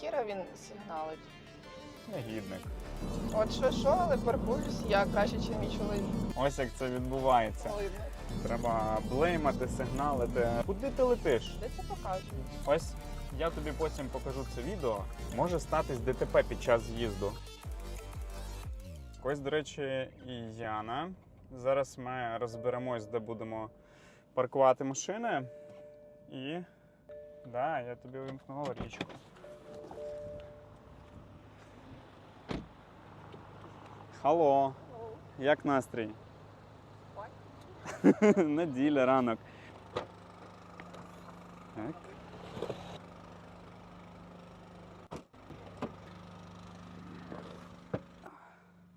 хіра він сигналить? Негідник. От що що, але паркуюсь я краще, ніж мій чоловік. Ось як це відбувається. Видно. Треба блеймати, сигналити. Куди ти летиш? Де це покажу? Ось я тобі потім покажу це відео. Може статись ДТП під час з'їзду. Ось, до речі, і Яна. Зараз ми розберемось, де будемо паркувати машини. І да, я тобі вимкну аварійку. Халло, як настрій? Неділя, ранок. Так.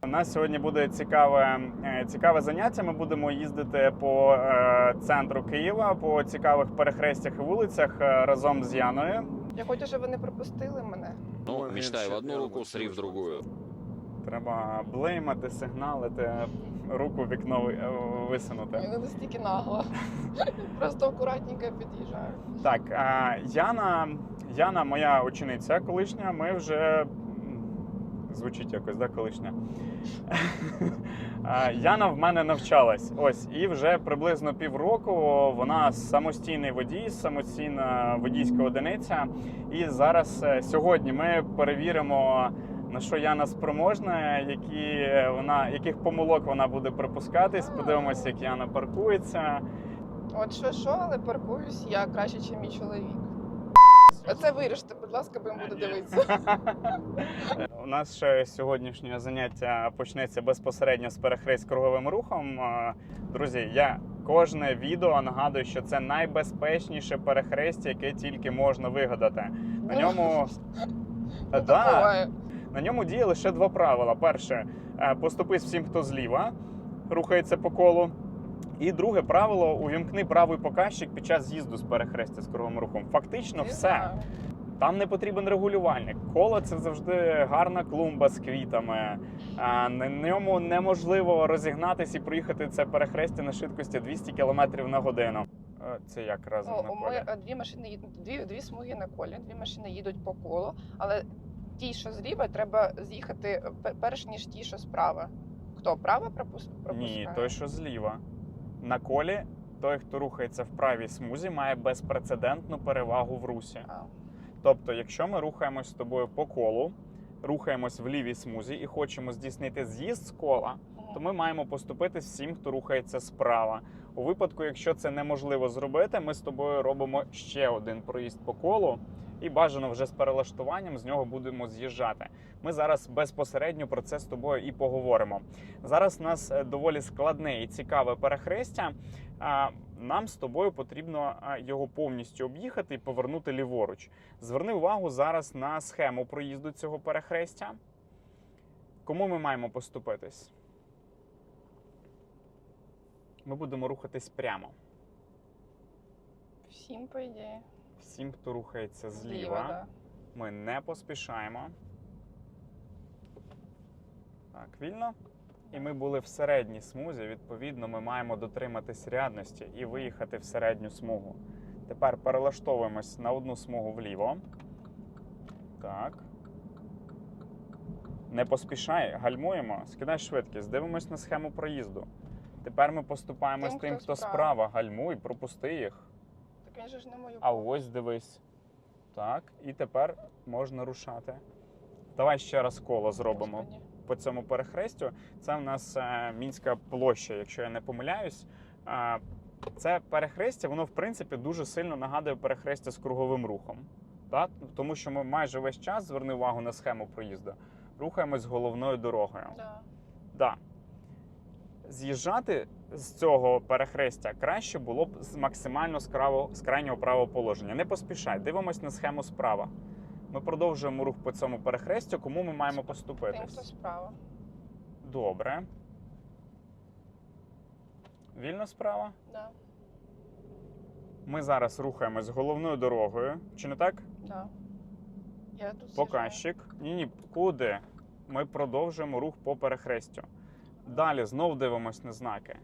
У нас сьогодні буде цікаве, е, цікаве заняття. Ми будемо їздити по е, центру Києва, по цікавих перехрестях і вулицях е, разом з Яною. Я хочу, щоб вони пропустили мене. Ну, Ой, мечтай в одну руку, сри в другую. Треба блеймати, сигналити, руку в вікно е, висунути. Я не настільки нагло. Просто акуратненько під'їжджаю. Так, Яна, Яна, моя учениця колишня, ми вже. Звучить якось, да, колишня. Яна в мене навчалась. Ось, і вже приблизно півроку вона самостійний водій, самостійна водійська одиниця. І зараз е, сьогодні ми перевіримо, на що Яна спроможна, які вона, яких помилок вона буде припускатись. Подивимося, як Яна паркується. От що що, але паркуюсь я краще, ніж мій чоловік. Оце виріште, будь ласка, бо їм буду дивитися. У нас ще сьогоднішнє заняття почнеться безпосередньо з перехрест круговим рухом. Е, Друзі, я кожне відео нагадую, що це найбезпечніше перехрестя, яке тільки можна вигадати. На ньому Ну, да, так буває. На ньому діє лише два правила: перше, е, поступись всім, хто зліва рухається по колу. І друге правило увімкни правий показчик під час з'їзду з перехрестя з круговим рухом. Фактично, все. Там не потрібен регулювальник. Коло це завжди гарна клумба з квітами. На ньому неможливо розігнатись і проїхати це перехрестя на швидкості 200 км на годину. Е, Це як разом Ну, на колі? ми е, дві машини їдуть, дві, дві смуги на колі, дві машини їдуть по колу, але ті, що зліва, треба з'їхати перш ніж ті, що справа. Хто пропус- пропускає? Ні, той, що зліва. На колі той, хто рухається в правій смузі, має безпрецедентну перевагу в русі. А, Тобто, якщо ми рухаємось з тобою по колу, рухаємось в лівій смузі і хочемо здійснити з'їзд з кола, то ми маємо поступитись всім, хто рухається справа. У випадку, якщо це неможливо зробити, ми з тобою робимо ще один проїзд по колу. І бажано вже з перелаштуванням з нього будемо з'їжджати. Ми зараз безпосередньо про це з тобою і поговоримо. Зараз у нас е, доволі складне і цікаве перехрестя. Нам з тобою потрібно його повністю об'їхати і повернути ліворуч. Зверни увагу зараз на схему проїзду цього перехрестя. Кому ми маємо поступитись? Ми будемо рухатись прямо. Всім, по ідеї. Всім, хто рухається зліва, Зліва, да. ми не поспішаємо. Так, вільно. І ми були в середній смузі. Відповідно, ми маємо дотриматись рядності і виїхати в середню смугу. Тепер перелаштовуємось на одну смугу вліво. Так. Не поспішай, гальмуємо, скидай швидкість, дивимось на схему проїзду. Тепер ми поступаємо Тим, з тим, хто хто справа. справа. Гальмуй, пропусти їх. Так ж не мою. А ось дивись. Так, і тепер можна рушати. Давай ще раз коло зробимо Господи. по цьому перехрестю. Це в нас е, мінська площа, якщо я не помиляюсь. Е, це перехрестя, воно в принципі дуже сильно нагадує перехрестя з круговим рухом. Так? Тому що ми майже весь час зверни увагу на схему проїзду. Рухаємось головною дорогою. Да. Да. З'їжджати з цього перехрестя краще було б з максимально з, краво, з крайнього правого положення. Не поспішай, дивимось на схему справа. Ми продовжуємо рух по цьому перехрестю, кому ми маємо Тим, хто справа. Добре. Вільно справа. Да. Ми зараз рухаємось головною дорогою. Чи не так? Да. Я тут. Показчик. Ні, ні, куди? Ми продовжуємо рух по перехрестю. Далі знов дивимось на знаки.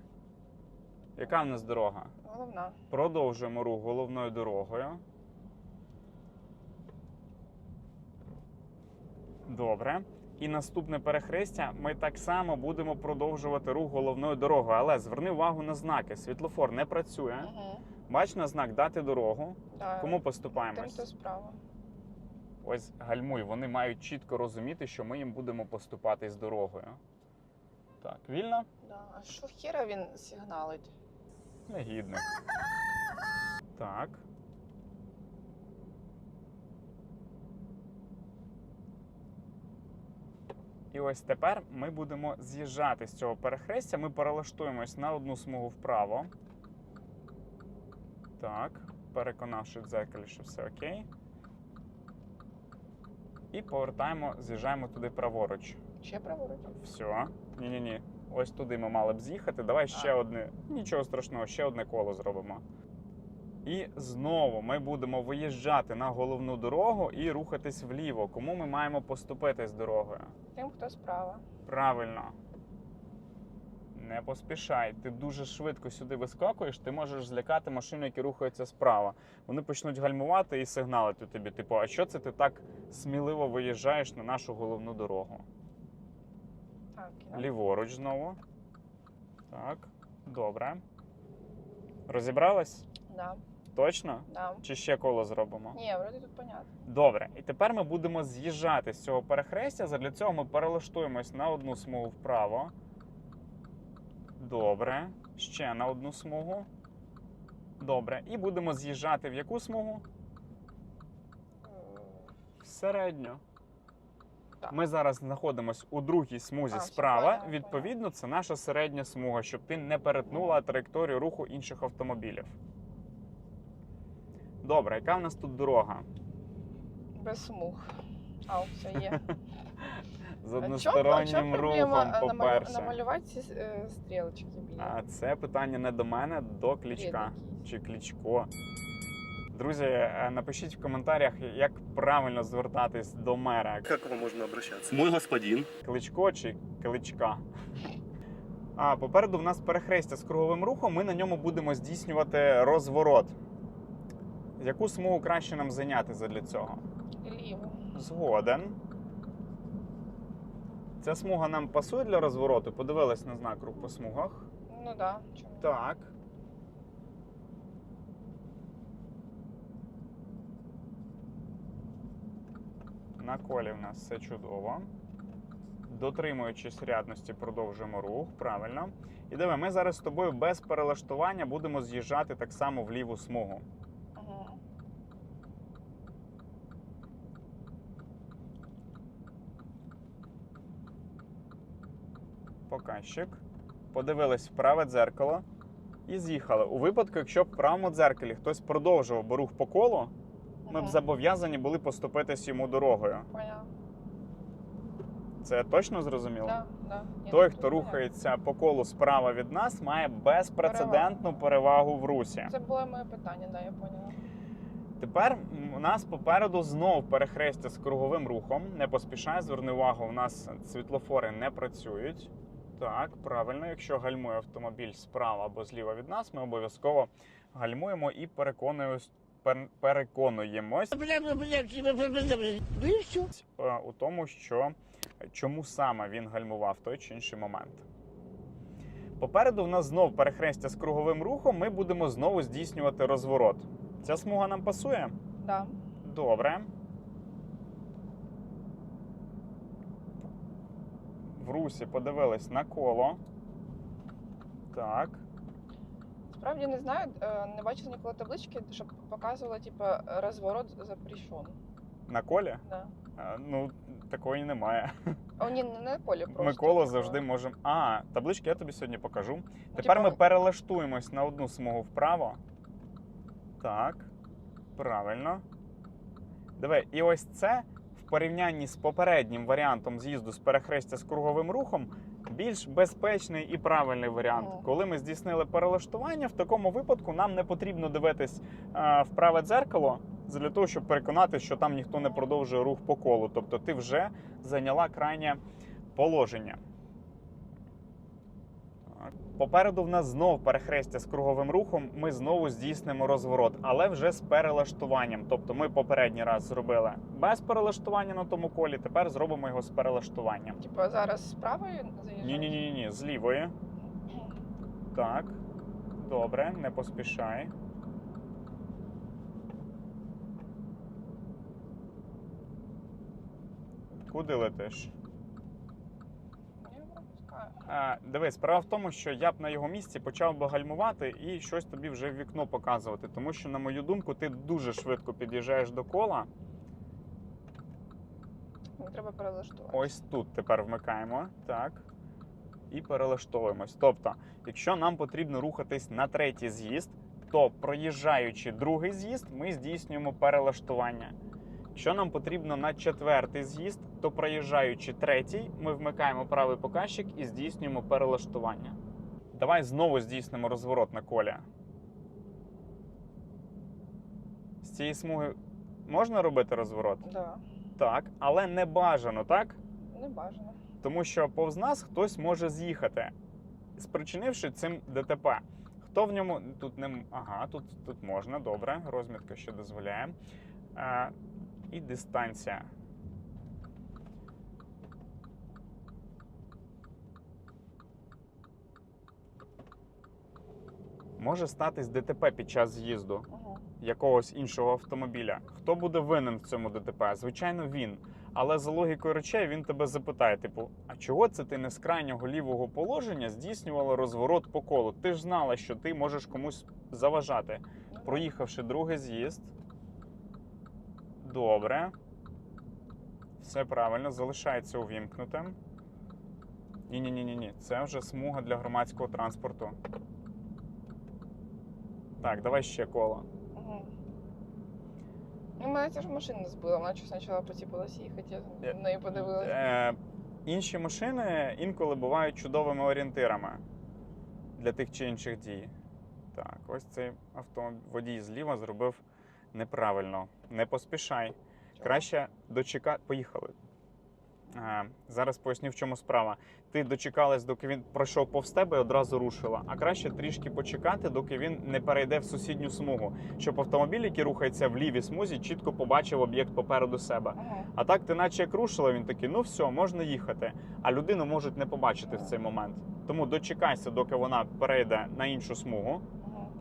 Яка в нас дорога? Головна. Продовжуємо рух головною дорогою. Добре. І наступне перехрестя ми так само будемо продовжувати рух головною дорогою. Але зверни увагу на знаки. Світлофор не працює. Угу. Бач на знак дати дорогу. Да. Кому Тим, поступаємось? хто справа. Ось гальмуй. Вони мають чітко розуміти, що ми їм будемо поступати з дорогою. Так, вільно? Да. А що хіра він сигналить? Негідник. Так. І ось тепер ми будемо з'їжджати з цього перехрестя. Ми перелаштуємось на одну смугу вправо. Так. Переконавши в дзеркалі, що все окей. І повертаємо, з'їжджаємо туди праворуч. Ще праворуч? Все. Ні-ні-ні. Ось туди ми мали б з'їхати. Давай ще одне. Нічого страшного, ще одне коло зробимо. І знову ми будемо виїжджати на головну дорогу і рухатись вліво. Кому ми маємо поступити з дорогою? Тим, хто справа. Правильно. Не поспішай. Ти дуже швидко сюди вискакуєш, ти можеш злякати машину, які рухаються справа. Вони почнуть гальмувати і сигналити тобі. Типу, а що це ти так сміливо виїжджаєш на нашу головну дорогу? Так. Ліворуч знову. Так, добре. Розібралась? Да. Точно? Да. Чи ще коло зробимо? Ні, вроді тут понятно. Добре. І тепер ми будемо з'їжджати з цього перехрестя. Задля цього ми перелаштуємось на одну смугу вправо. Добре. Ще на одну смугу. Добре. І будемо з'їжджати в яку смугу? Е, В середню. Так. Ми зараз знаходимося у другій смузі А, справа. поняла, Відповідно, це наша середня смуга, щоб ти не перетнула траєкторію руху інших автомобілів. Добре, яка в нас тут дорога? Без смуг. А, все є. З одностороннім рухом, по-перше. намалювати ці е, стрілочки? А це питання не до мене, до клічка чи клічко. Друзі, е, напишіть в коментарях, як правильно звертатись до мера. Как к вам можно обращаться? Мой господин. Кличко чи кличка. А попереду в нас перехрестя з круговим рухом. Ми на ньому будемо здійснювати розворот. Яку смугу краще нам зайняти задля цього? Ліво. Згоден. Ця смуга нам пасує для розвороту. Подивилась на знак рух по смугах. Ну да. Чому? Так. На колі в нас все чудово. Дотримуючись рядності, продовжуємо рух. Правильно. І диви, ми зараз з тобою без перелаштування будемо з'їжджати так само в ліву смугу. Угу. Показчик. Подивились в праве дзеркало і з'їхали. У випадку, якщо в правому дзеркалі хтось продовжував рух по колу, ми б зобов'язані були поступитись йому дорогою. Поняла. Це точно зрозуміло? Да, да. Ні, Той, хто рухається по колу справа від нас, має безпрецедентну перевагу в русі. Це було моє питання, да, я поняла. Тепер у нас попереду знов перехрестя з круговим рухом. Не поспішай, зверни увагу, у нас світлофори не працюють. Так, правильно, якщо гальмує автомобіль справа або зліва від нас, ми обов'язково гальмуємо і переконуємось, пер- переконуємось е, у тому, що чому саме він гальмував той чи інший момент. Попереду в нас знов перехрестя з круговим рухом. Ми будемо знову здійснювати розворот. Ця смуга нам пасує? Да. Добре. В русі подивились на коло. Так. Справді не знаю, е, не бачила ніколи таблички, щоб показувала, типу, розворот запрещен. На колі? Да. А, Ну, такої немає. О, ні, не на полі просто. Ми коло типу. завжди можемо. А, таблички я тобі сьогодні покажу. Ну, Тепер типу, ми перелаштуємось на одну смугу вправо. Так. Правильно. Диви, і ось це в порівнянні з попереднім варіантом з'їзду з перехрестя з круговим рухом більш безпечний і правильний варіант. Ага. Коли ми здійснили перелаштування, в такому випадку нам не потрібно дивитись е, в праве дзеркало для того, щоб переконати, що там ніхто не продовжує рух по колу. Тобто ти вже зайняла крайнє положення. Попереду в нас знов перехрестя з круговим рухом. Ми знову здійснимо розворот, але вже з перелаштуванням. Тобто ми попередній раз зробили без перелаштування на тому колі. Тепер зробимо його з перелаштуванням. Типу зараз з правої заїжджаєш? Ні, ні, ні, ні, з лівої. Так. Добре, не поспішай. Куди летиш? Дивись, справа в тому, що я б на його місці почав би гальмувати і щось тобі вже в вікно показувати. Тому що, на мою думку, ти дуже швидко під'їжджаєш до кола. Треба перелаштувати. Ось тут тепер вмикаємо. Так. І перелаштовуємось. Тобто, якщо нам потрібно рухатись на третій з'їзд, то проїжджаючи другий з'їзд, ми здійснюємо перелаштування. Якщо нам потрібно на четвертий з'їзд, то проїжджаючи третій, ми вмикаємо правий показчик і здійснюємо перелаштування. Давай знову здійснимо розворот на колі. З цієї смуги можна робити розворот? Да. Так, але не бажано, так? Не бажано. Тому що повз нас хтось може з'їхати, спричинивши цим ДТП. Хто в ньому тут не ага, тут, тут можна, добре, розмітка що дозволяє. І дистанція. Може статись ДТП під час з'їзду якогось іншого автомобіля. Хто буде винен в цьому ДТП? Звичайно, він. Але за логікою речей він тебе запитає: типу, а чого це ти не з крайнього лівого положення здійснювала розворот по колу? Ти ж знала, що ти можеш комусь заважати. Проїхавши другий з'їзд. Добре. Все правильно, залишається увімкнутим. Ні, ні, ні. Це вже смуга для громадського транспорту. Так, давай ще коло. Угу. Ну, мене ця ж машина збила, вона щось почала поціпилась їхати, я на неї подивилася. Е, інші машини інколи бувають чудовими орієнтирами для тих чи інших дій. Так, ось цей автомобіль водій зліва зробив неправильно. Не поспішай. Краще дочекати. Поїхали. Е, зараз поясню, в чому справа. Ти дочекалась, доки він пройшов повз тебе і одразу рушила. А краще трішки почекати, доки він не перейде в сусідню смугу, щоб автомобіль, який рухається в лівій смузі, чітко побачив об'єкт попереду себе. А так, ти наче як рушила, він такий, ну все, можна їхати. А людину можуть не побачити в цей момент. Тому дочекайся, доки вона перейде на іншу смугу, Угу.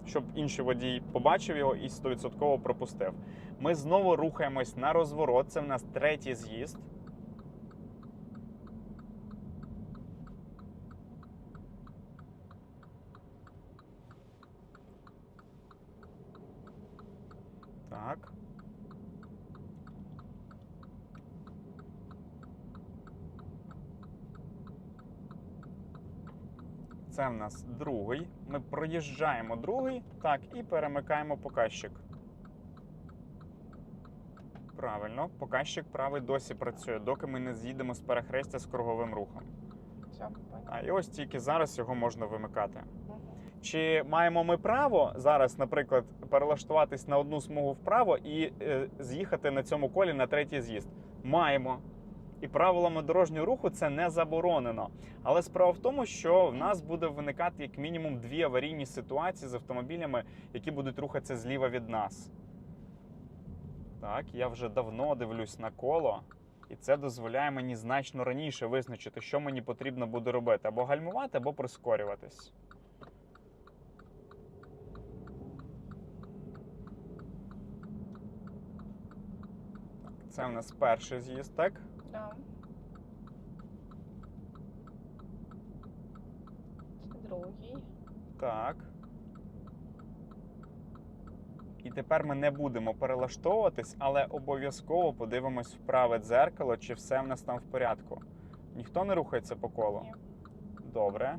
Щоб інший водій побачив його і 100% пропустив. Ми знову рухаємось на розворот. Це в нас третій з'їзд. Так. Це в нас другий. Ми проїжджаємо другий, так, і перемикаємо показчик. Правильно, показчик правий досі працює, доки ми не з'їдемо з перехрестя з круговим рухом. Все. А і ось тільки зараз його можна вимикати. Чи маємо ми право зараз, наприклад, перелаштуватись на одну смугу вправо і е, з'їхати на цьому колі на третій з'їзд? Маємо. І правилами дорожнього руху це не заборонено. Але справа в тому, що в нас буде виникати як мінімум дві аварійні ситуації з автомобілями, які будуть рухатися зліва від нас. Так, я вже давно дивлюсь на коло, і це дозволяє мені значно раніше визначити, що мені потрібно буде робити: або гальмувати, або прискорюватись. Це в нас перший з'їзд? Да. Другий. Так. І тепер ми не будемо перелаштовуватись, але обов'язково подивимось в праве дзеркало, чи все в нас там в порядку. Ніхто не рухається по колу? Ні. Добре.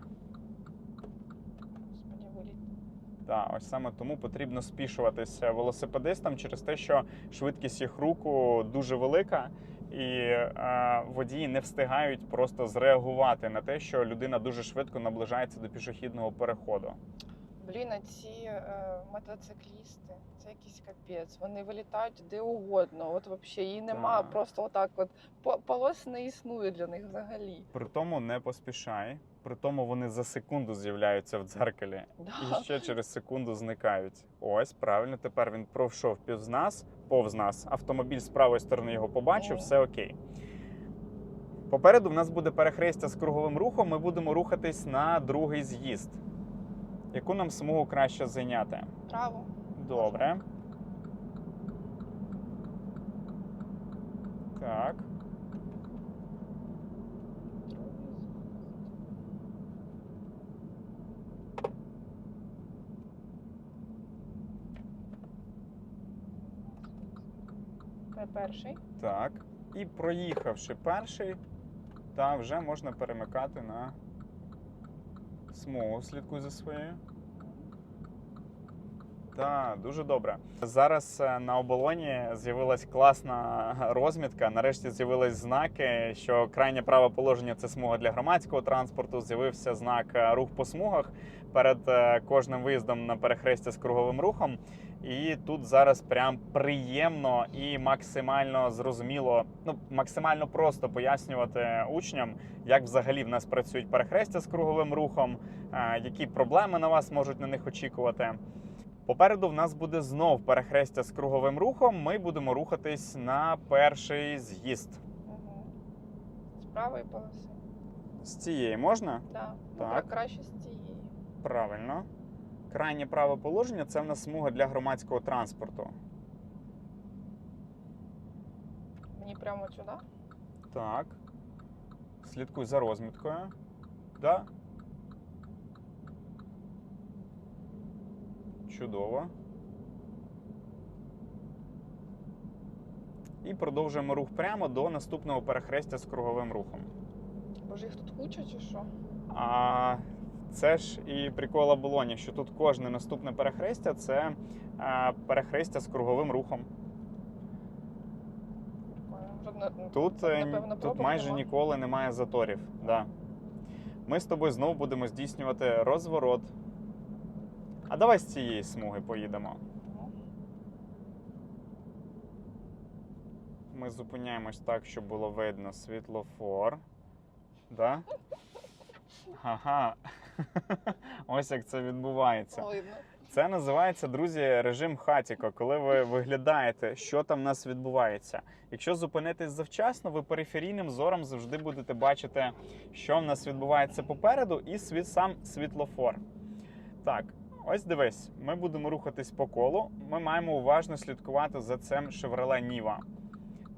Так, ось саме тому потрібно спішуватися велосипедистам через те, що швидкість їх руху дуже велика, і е, водії не встигають просто зреагувати на те, що людина дуже швидко наближається до пішохідного переходу. Блін, а ці е, мотоциклісти, це якийсь капець. Вони вилітають де угодно. От взагалі її нема. Так. Просто отак, от по- полос не існує для них взагалі. При тому не поспішай. При тому вони за секунду з'являються в дзеркалі і ще через секунду зникають. Ось правильно. Тепер він пройшов повз нас, повз нас. Автомобіль з правої сторони його побачив, все окей. Попереду в нас буде перехрестя з круговим рухом. Ми будемо рухатись на другий з'їзд. Яку нам смугу краще зайняти? Право. Добре. Так. Це перший. Так. І проїхавши перший, та вже можна перемикати на смугу. Слідкуй за своєю. Так, дуже добре. Зараз е, на оболоні з'явилась класна розмітка. Нарешті з'явились знаки, що крайнє праве положення це смуга для громадського транспорту. З'явився знак е, рух по смугах перед е, кожним виїздом на перехрестя з круговим рухом. І тут зараз прям приємно і максимально зрозуміло, ну максимально просто пояснювати учням, як взагалі в нас працюють перехрестя з круговим рухом, які проблеми на вас можуть на них очікувати. Попереду в нас буде знов перехрестя з круговим рухом. Ми будемо рухатись на перший з'їзд. Угу. З правої полоси. З цієї можна? Да. Так. Ну, краще з цієї. Правильно. Крайнє праве положення це в нас смуга для громадського транспорту. Мені прямо сюди. Так. Слідкуй за розміткою. Да. Чудово. І продовжуємо рух прямо до наступного перехрестя з круговим рухом. Боже, їх тут куча чи що? А це ж і прикол оболоні, що тут кожне наступне перехрестя це е, перехрестя з круговим рухом. Жодна- Тут, е, напевно, тут майже нема. ніколи немає заторів. Да. Ми з тобою знову будемо здійснювати розворот. Давай з цієї смуги поїдемо. Ми зупиняємось так, щоб було видно світлофор. Да? Ага. Ось як це відбувається. Це називається, друзі, режим хатіко, коли ви виглядаєте, що там в нас відбувається. Якщо зупинитись завчасно, ви периферійним зором завжди будете бачити, що в нас відбувається попереду, і світ, сам світлофор. Так, ось дивись, ми будемо рухатись по колу. Ми маємо уважно слідкувати за цим Chevrolet Niva.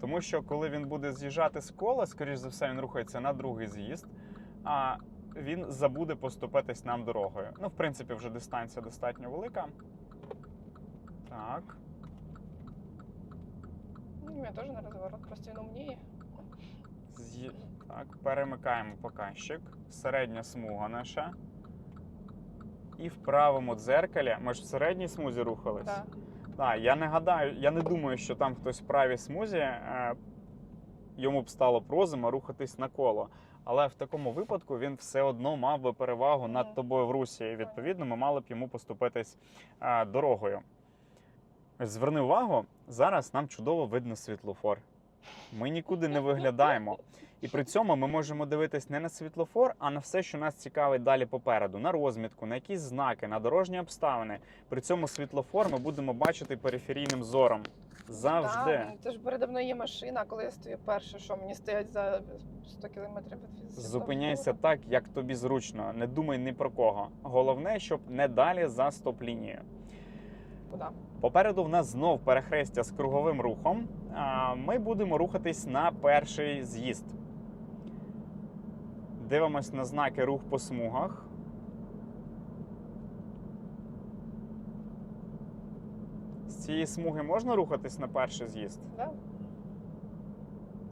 Тому що коли він буде з'їжджати з кола, скоріш за все, він рухається на другий з'їзд. А він забуде поступитись нам дорогою. Ну, в принципі, вже дистанція достатньо велика. Так. Ну, я теж на розворот, просто він умніє. З'ї... Так, перемикаємо показчик. Середня смуга наша. І в правому дзеркалі. Ми ж в середній смузі рухались. Так. Так, я не гадаю, я не думаю, що там хтось в правій смузі е, йому б стало прозима рухатись на коло. Але в такому випадку він все одно мав би перевагу над тобою в русі. І відповідно ми мали б йому поступитись е, дорогою. Зверни увагу, зараз нам чудово видно світлофор. Ми нікуди не виглядаємо. І при цьому ми можемо дивитись не на світлофор, а на все, що нас цікавить далі попереду, на розмітку, на якісь знаки, на дорожні обставини. При цьому світлофор ми будемо бачити периферійним зором. Завжди. Так, це ж передо мною є машина, коли я стою перше, що мені стоять за 100 кілометрів від світлофору. Зупиняйся так, як тобі зручно. Не думай ні про кого. Головне, щоб не далі за стоп-лінією. Куди? Попереду в нас знов перехрестя з круговим рухом. Ми будемо рухатись на перший з'їзд. Дивимось на знаки рух по смугах. З цієї смуги можна рухатись на перший з'їзд? Да?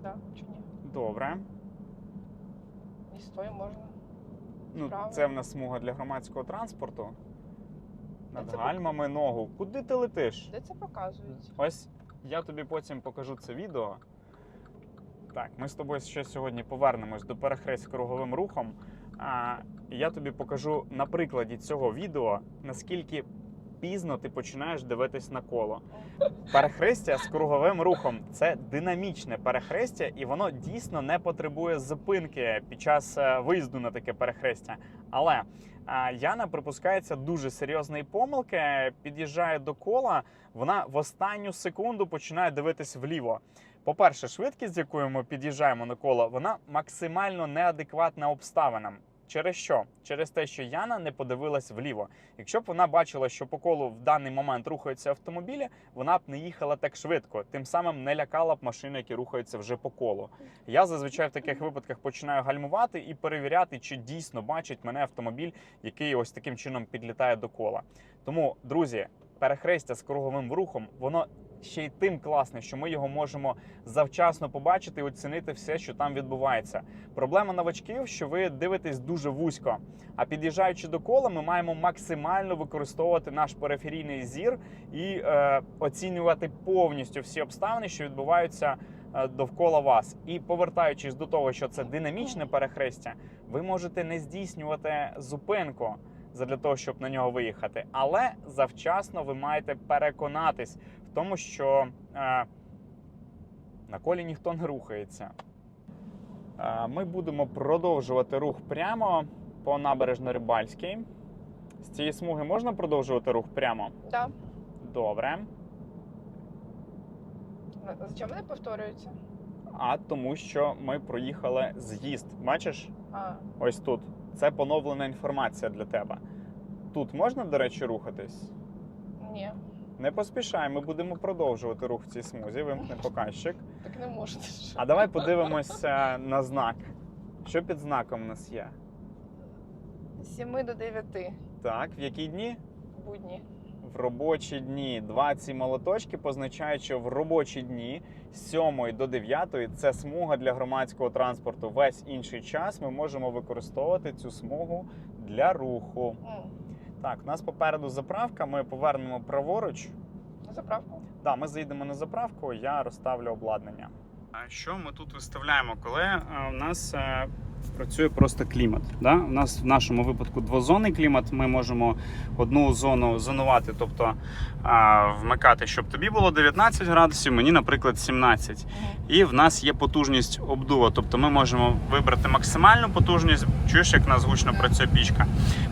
Да, чи ні? Добре. І стою можна. Ну, це в нас смуга для громадського транспорту. Над Де це гальмами ногу. Куди ти летиш? Де це показують? Ось я тобі потім покажу це відео. Так, ми з тобою ще сьогодні повернемось до перехрест круговим рухом. А, я тобі покажу на прикладі цього відео, наскільки пізно ти починаєш дивитись на коло. Перехрестя з круговим рухом це динамічне перехрестя, і воно дійсно не потребує зупинки під час е, виїзду на таке перехрестя. Але Яна припускається дуже серйозної помилки, під'їжджає до кола, вона в останню секунду починає дивитись вліво. По-перше, швидкість, з якою ми під'їжджаємо на коло, вона максимально неадекватна обставинам. Через що? Через те, що Яна не подивилась вліво. Якщо б вона бачила, що по колу в даний момент рухаються автомобілі, вона б не їхала так швидко, тим самим не лякала б машини, які рухаються вже по колу. Я зазвичай в таких випадках починаю гальмувати і перевіряти, чи дійсно бачить мене автомобіль, який ось таким чином підлітає до кола. Тому, друзі, перехрестя з круговим рухом, воно ще й тим класне, що ми його можемо завчасно побачити і оцінити все, що там відбувається. Проблема новачків, що ви дивитесь дуже вузько. А під'їжджаючи до кола, ми маємо максимально використовувати наш периферійний зір і е, оцінювати повністю всі обставини, що відбуваються е, довкола вас. І повертаючись до того, що це динамічне перехрестя, ви можете не здійснювати зупинку задля того, щоб на нього виїхати. Але завчасно ви маєте переконатись в тому, що е, на колі ніхто не рухається. Е, Ми будемо продовжувати рух прямо по набережно-рибальській. З цієї смуги можна продовжувати рух прямо? Да. Добре. Зачем вони повторюються? А тому, що ми проїхали з'їзд. Бачиш? А, Ось тут. Це поновлена інформація для тебе. Тут можна, до речі, рухатись? ні, Не поспішай, ми будемо продовжувати рух в цій смузі. Вимкни показчик. так не можна. А давай подивимося на знак. Що під знаком у нас є? З 7 до 9 Так, в які дні? будні. В робочі дні. Два ці молоточки позначають, що в робочі дні з 7 до 9 це смуга для громадського транспорту. Весь інший час ми можемо використовувати цю смугу для руху. М, Так, у нас попереду заправка. Ми повернемо праворуч. На заправку. Да, ми заїдемо на заправку, я розставлю обладнання. А що ми тут виставляємо, коли е, у нас е, працює просто клімат? Да? У нас в нашому випадку двозонний клімат. Ми можемо одну зону зонувати, тобто е, вмикати, щоб тобі було 19 градусів, мені, наприклад, 17. І в нас є потужність обдува. Тобто ми можемо вибрати максимальну потужність. Чуєш, як в нас гучно працює пічка.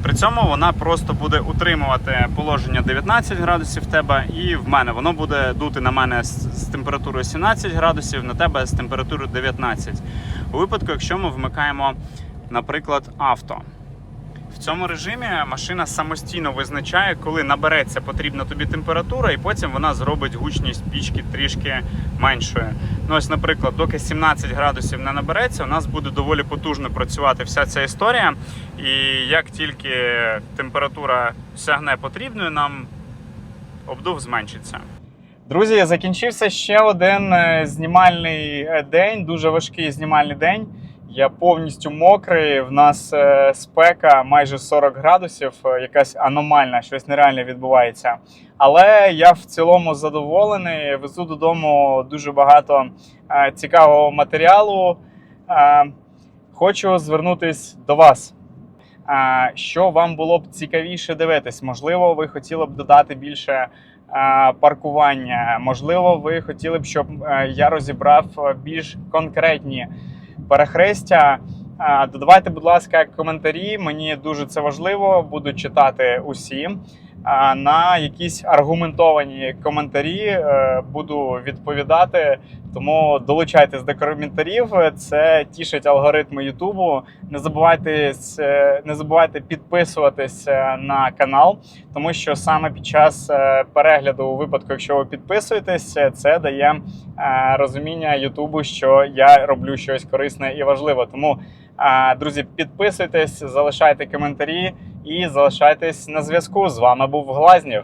При цьому вона просто буде утримувати положення 19 градусів в тебе, і в мене воно буде дути на мене з температурою 17 градусів, на тебе з температурою 19. У випадку, якщо ми вмикаємо, наприклад, авто. В цьому режимі машина самостійно визначає, коли набереться потрібна тобі температура, і потім вона зробить гучність пічки трішки меншою. Ну ось, наприклад, доки 17 градусів не набереться, у нас буде доволі потужно працювати вся ця історія. І як тільки температура сягне потрібною, нам обдув зменшиться. Друзі, закінчився ще один е, знімальний е, день, дуже важкий знімальний день. Я повністю мокрий. В нас е, спека майже 40 градусів, якась аномальна, щось нереальне відбувається. Але я в цілому задоволений. Везу додому дуже багато цікавого матеріалу. Хочу звернутись до вас. Що вам було б цікавіше дивитись? Можливо, ви хотіли б додати більше паркування. Можливо, ви хотіли б, щоб е, я розібрав е, більш конкретні перехрестя. Додавайте, будь ласка, коментарі. Мені дуже це важливо. Буду читати усі. Е, На якісь аргументовані коментарі е, буду відповідати. Тому долучайтесь до коментарів. Це тішить алгоритми Ютубу. Не забувайте не забувайте підписуватись е, на канал, тому що саме під час е, перегляду, у випадку, якщо ви підписуєтесь, е, це дає е, розуміння Ютубу, що я роблю щось корисне і важливе. Тому, е, друзі, підписуйтесь, залишайте коментарі і залишайтесь на зв'язку. З вами був Глазнів.